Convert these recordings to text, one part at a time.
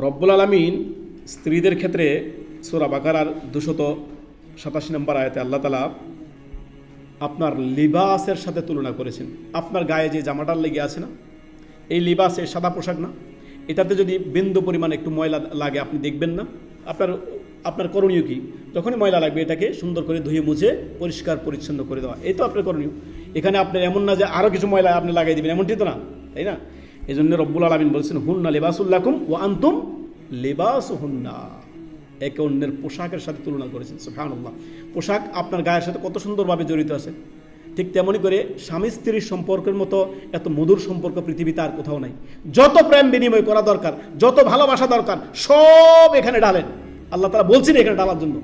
রব্বুল আলমিন স্ত্রীদের ক্ষেত্রে সুরা বাকারার দুশত সাতাশি নম্বর আয়াতে আল্লাহ তালা আপনার লিবাসের সাথে তুলনা করেছেন। আপনার গায়ে যে জামাটার লেগে আছে না, এই লিবাস সাদা পোশাক না, এটাতে যদি বিন্দু পরিমাণ একটু ময়লা লাগে, আপনি দেখবেন না। আপনার আপনার করণীয় কি? যখনই ময়লা লাগবে, এটাকে সুন্দর করে ধুয়ে মুছে পরিষ্কার পরিচ্ছন্ন করে দেওয়া। এই তো আপনার করণীয়। এখানে আপনার এমন না যে আরও কিছু ময়লা আপনি লাগাই দেবেন, এমনটি তো না, তাই না? এই জন্য রব্বুল আলমিন বলছেন, হুন্না লেবাসুল্লাকুম ও আন্তুম লেবাস হুন্না একে অন্যের পোশাকের সাথে তুলনা করেছেন সুফানুল্লাহ পোশাক আপনার গায়ের সাথে কত সুন্দরভাবে জড়িত আছে। ঠিক তেমনই করে স্বামী স্ত্রীর সম্পর্কের মতো এত মধুর সম্পর্ক পৃথিবীতে আর কোথাও নাই। যত প্রেম বিনিময় করা দরকার, যত ভালোবাসা দরকার, সব এখানে ঢালেন আল্লাহ তারা বলছেন এখানে ঢালার জন্য।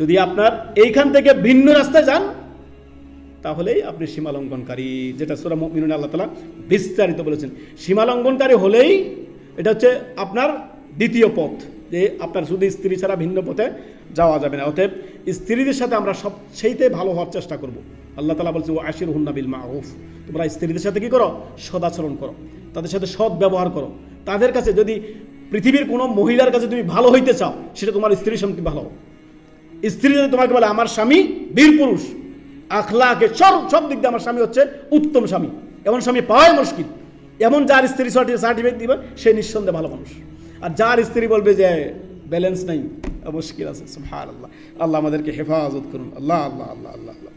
যদি আপনার এইখান থেকে ভিন্ন রাস্তায় যান তাহলেই আপনি সীমালঙ্ঘনকারী, যেটা সুরা মিনুন আল্লাহ তালা বিস্তারিত বলেছেন। সীমালঙ্ঘনকারী হলেই এটা হচ্ছে আপনার দ্বিতীয় পথ, যে আপনার শুধু স্ত্রী ছাড়া ভিন্ন পথে যাওয়া যাবে না। অতএব স্ত্রীদের সাথে আমরা সবচেয়েতে ভালো হওয়ার চেষ্টা করব। আল্লাহ তালা বলছে ও আশির হুন্না বিল মাহরুফ তোমরা স্ত্রীদের সাথে কী করো? সদাচরণ করো। তাদের সাথে সৎ ব্যবহার করো। তাদের কাছে যদি পৃথিবীর কোনো মহিলার কাছে তুমি ভালো হইতে চাও, সেটা তোমার স্ত্রীর সঙ্গে ভালো। স্ত্রী যদি তোমাকে বলে, আমার স্বামী বীর পুরুষ। আখলাকে সব সব দিক দিয়ে আমার স্বামী হচ্ছে উত্তম স্বামী। এমন স্বামী পাওয়াই মুশকিল। এমন যার স্ত্রী সার্টিফিকেট দিবে, সে নিঃসন্দেহে ভালো মানুষ। আর যার স্ত্রী বলবে যে ব্যালেন্স নাই, মুশকিল আছে, সুবহানাল্লাহ। আল্লাহ আমাদেরকে হেফাজত করুন। আল্লাহ আল্লাহ আল্লাহ আল্লাহ আল্লাহ।